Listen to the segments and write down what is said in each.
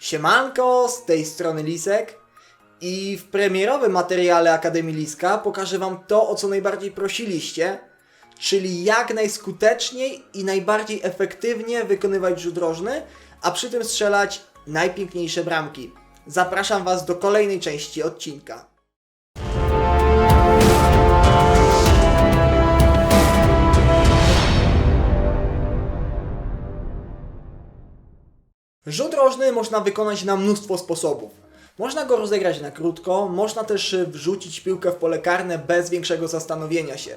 Siemanko, z tej strony Lisek i w premierowym materiale Akademii Liska pokażę Wam to, o co najbardziej prosiliście, czyli jak najskuteczniej i najbardziej efektywnie wykonywać rzut rożny, a przy tym strzelać najpiękniejsze bramki. Zapraszam Was do kolejnej części odcinka. Rzut rożny można wykonać na mnóstwo sposobów. Można go rozegrać na krótko, można też y, wrzucić piłkę w pole karne bez większego zastanowienia się.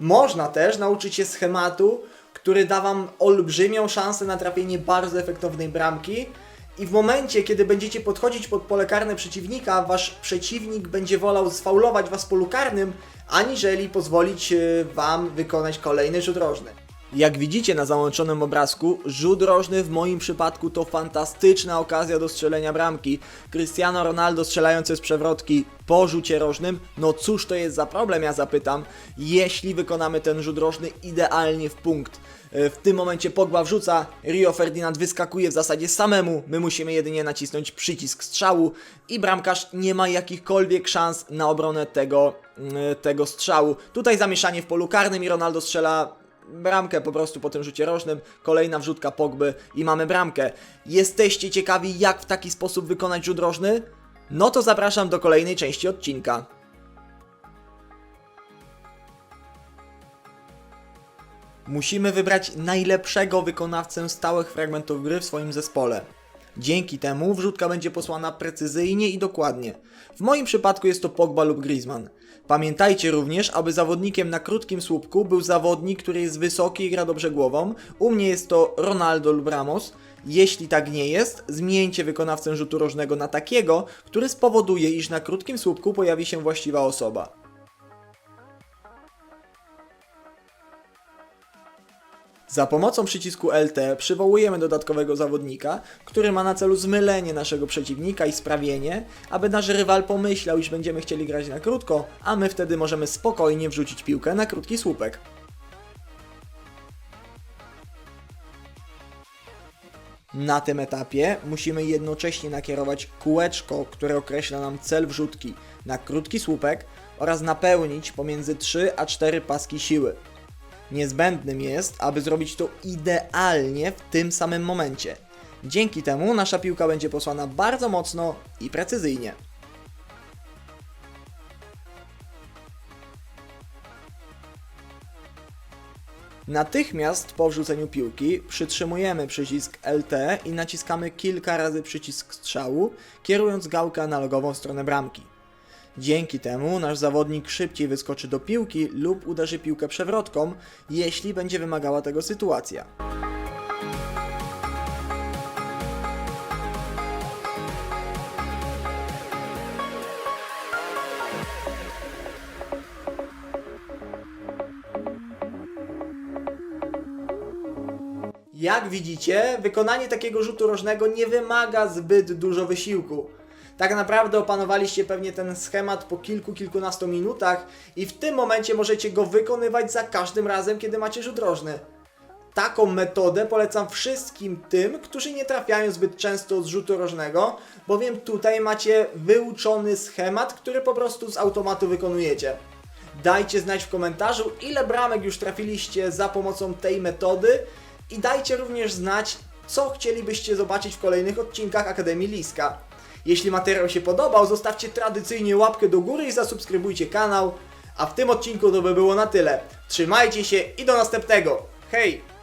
Można też nauczyć się schematu, który da Wam olbrzymią szansę na trafienie bardzo efektownej bramki i w momencie, kiedy będziecie podchodzić pod pole karne przeciwnika, Wasz przeciwnik będzie wolał sfaulować Was w polu karnym, aniżeli pozwolić y, Wam wykonać kolejny rzut rożny. Jak widzicie na załączonym obrazku, rzut rożny w moim przypadku to fantastyczna okazja do strzelenia bramki. Cristiano Ronaldo strzelający z przewrotki po rzucie rożnym, no cóż to jest za problem, ja zapytam, jeśli wykonamy ten rzut rożny idealnie w punkt. E, W tym momencie Pogba wrzuca, Rio Ferdinand wyskakuje w zasadzie samemu, my musimy jedynie nacisnąć przycisk strzału i bramkarz nie ma jakichkolwiek szans na obronę tego, mm, tego strzału. Tutaj zamieszanie w polu karnym i Ronaldo strzela bramkę po prostu po tym rzucie rożnym, kolejna wrzutka Pogby i mamy bramkę. Jesteście ciekawi jak w taki sposób wykonać rzut rożny? No to zapraszam do kolejnej części odcinka. Musimy wybrać najlepszego wykonawcę stałych fragmentów gry w swoim zespole. Dzięki temu wrzutka będzie posłana precyzyjnie i dokładnie. W moim przypadku jest to Pogba lub Griezmann. Pamiętajcie również, aby zawodnikiem na krótkim słupku był zawodnik, który jest wysoki i gra dobrze głową. U mnie jest to Ronaldo lub Ramos. Jeśli tak nie jest, zmieńcie wykonawcę rzutu rożnego na takiego, który spowoduje, iż na krótkim słupku pojawi się właściwa osoba. Za pomocą przycisku LT przywołujemy dodatkowego zawodnika, który ma na celu zmylenie naszego przeciwnika i sprawienie, aby nasz rywal pomyślał, iż będziemy chcieli grać na krótko, a my wtedy możemy spokojnie wrzucić piłkę na krótki słupek. Na tym etapie musimy jednocześnie nakierować kółeczko, które określa nam cel wrzutki na krótki słupek oraz napełnić pomiędzy 3 a 4 paski siły. Niezbędnym jest, aby zrobić to idealnie w tym samym momencie. Dzięki temu nasza piłka będzie posłana bardzo mocno i precyzyjnie. Natychmiast po wrzuceniu piłki przytrzymujemy przycisk LT i naciskamy kilka razy przycisk strzału, kierując gałkę analogową w stronę bramki. Dzięki temu nasz zawodnik szybciej wyskoczy do piłki lub uderzy piłkę przewrotką, jeśli będzie wymagała tego sytuacja. Jak widzicie, wykonanie takiego rzutu rożnego nie wymaga zbyt dużo wysiłku. Tak naprawdę opanowaliście pewnie ten schemat po kilku, kilkunastu minutach i w tym momencie możecie go wykonywać za każdym razem, kiedy macie rzut rożny. Taką metodę polecam wszystkim tym, którzy nie trafiają zbyt często z rzutu rożnego, bowiem tutaj macie wyuczony schemat, który po prostu z automatu wykonujecie. Dajcie znać w komentarzu, ile bramek już trafiliście za pomocą tej metody i dajcie również znać, co chcielibyście zobaczyć w kolejnych odcinkach Akademii Liska. Jeśli materiał się podobał, zostawcie tradycyjnie łapkę do góry i zasubskrybujcie kanał. A w tym odcinku to by było na tyle. Trzymajcie się i do następnego. Hej!